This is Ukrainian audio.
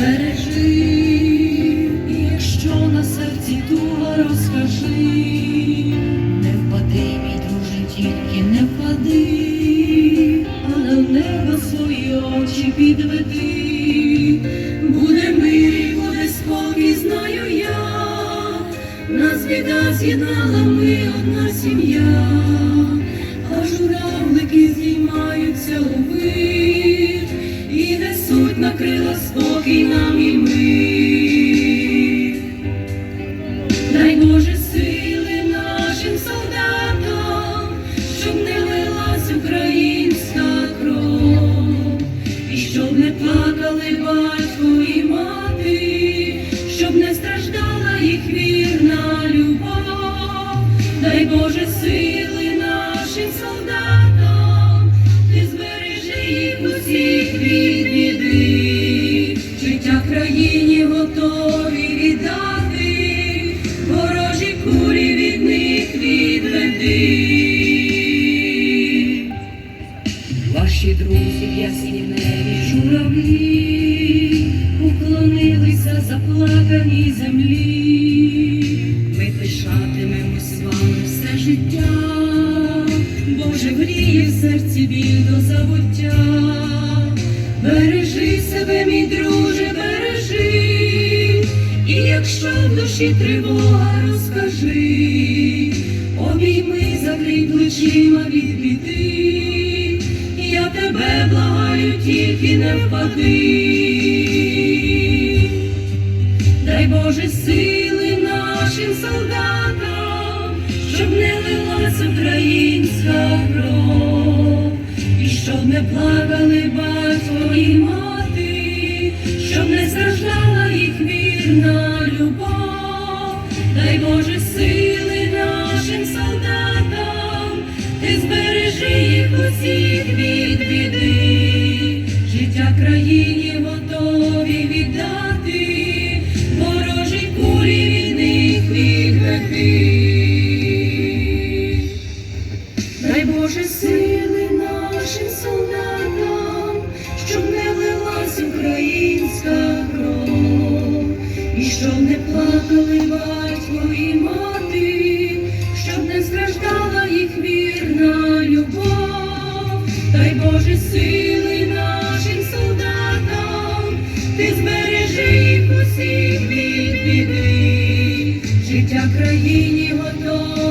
бережи, якщо на серці тула, розкажи, не впади, мій друже, тільки не впади, але в небо свої очі підведи, буде мир буде спокій, знаю я, нас біда з'єднала ми одна сім'я, а журавлики знімаються у ви. Спокій нам і мир. Дай Боже сили нашим солдатам, щоб не лилась українська кров, і щоб не плакали батько і мати, щоб не страждала їх вірна любов. Дай Боже сили нашим солдатам, країні готові віддати, ворожі кулі від них відведи. Ваші друзі в ясіневі журавлі уклонилися заплаканій землі. Ми пишатимемось вами все життя, Боже гріє в серці біль до забуття. Бережи себе, мій друже, якщо в душі тривога, розкажи, обійми, закрий плечима від біди, я тебе благаю, тільки не впади. Дай Боже сили нашим солдатам, щоб не лилась українська кров, і щоб не плакали батько і мати, щоб не страждала їх вірна ти збережи їх усіх від біди, життя країні готові віддати, ворожі кулі від них. Дай Боже сили нашим солдатам, щоб не лилась українська кров, і щоб не плакали батько і мати, сили нашим солдатам, ти збережи їх усіх від життя країні готові